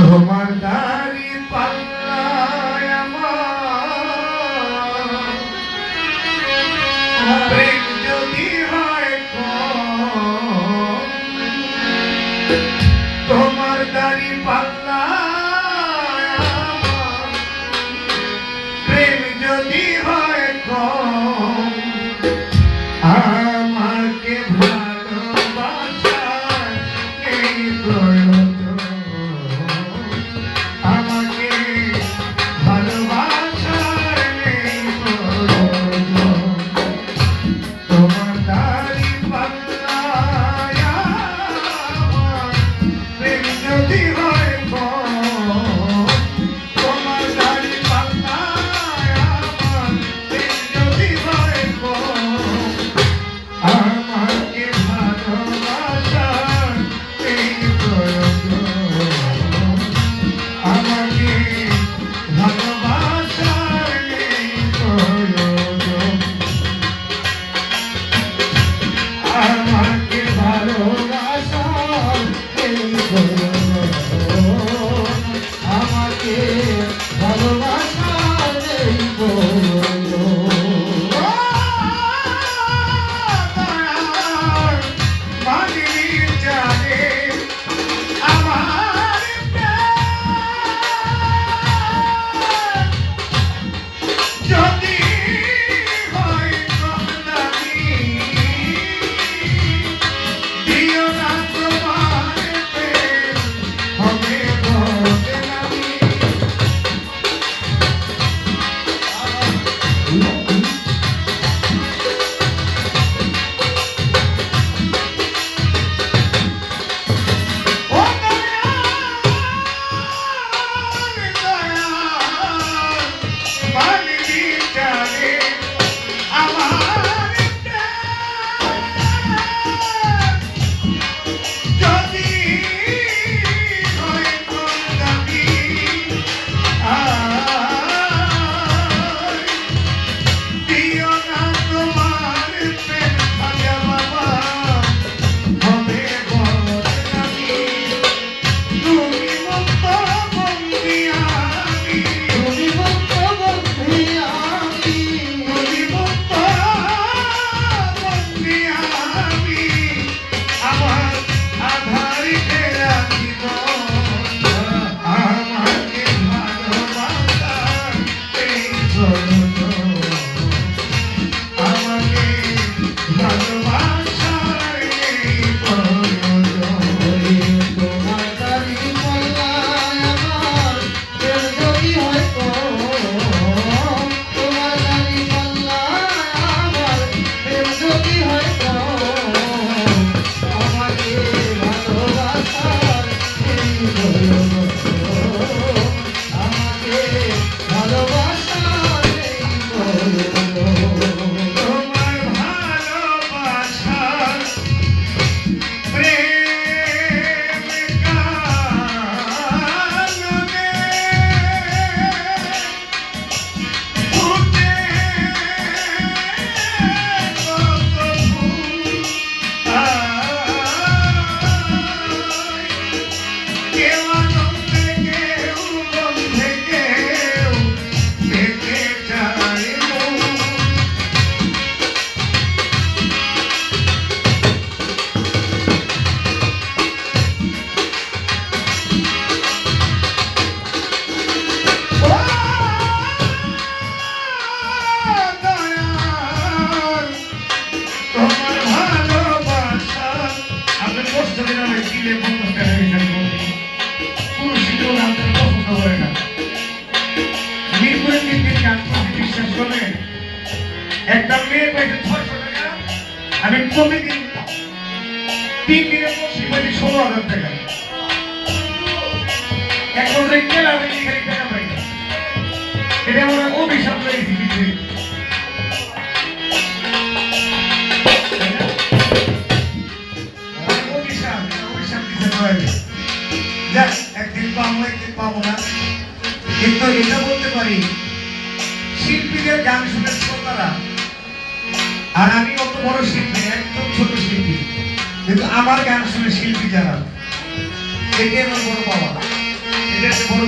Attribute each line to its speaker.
Speaker 1: তোমার দাড়ি পাল্লায় আমার। যদি হয় তোমার দাড়ি পাল্লায় আমার। প্রেম যদি হয় কম আমি প্রতিদিন তিন দিনে বসি বলি ষোলো হাজার টাকা এখন রেখে আমি এখানে টাকা পাই এটা আমরা অভিশাপ রয়েছি হ্যাঁ? একদিন পাবো একদিন পাবো না। কিন্তু এটা বলতে পারি, শিল্পীদের গান শুনে শ্রোতারা। আর আমি অত বড় শিল্পী, একদম ছোট শিল্পী। কিন্তু আমার গান শুনে শিল্পী যারা এটাই আমার বড় পাওয়া এটা বড়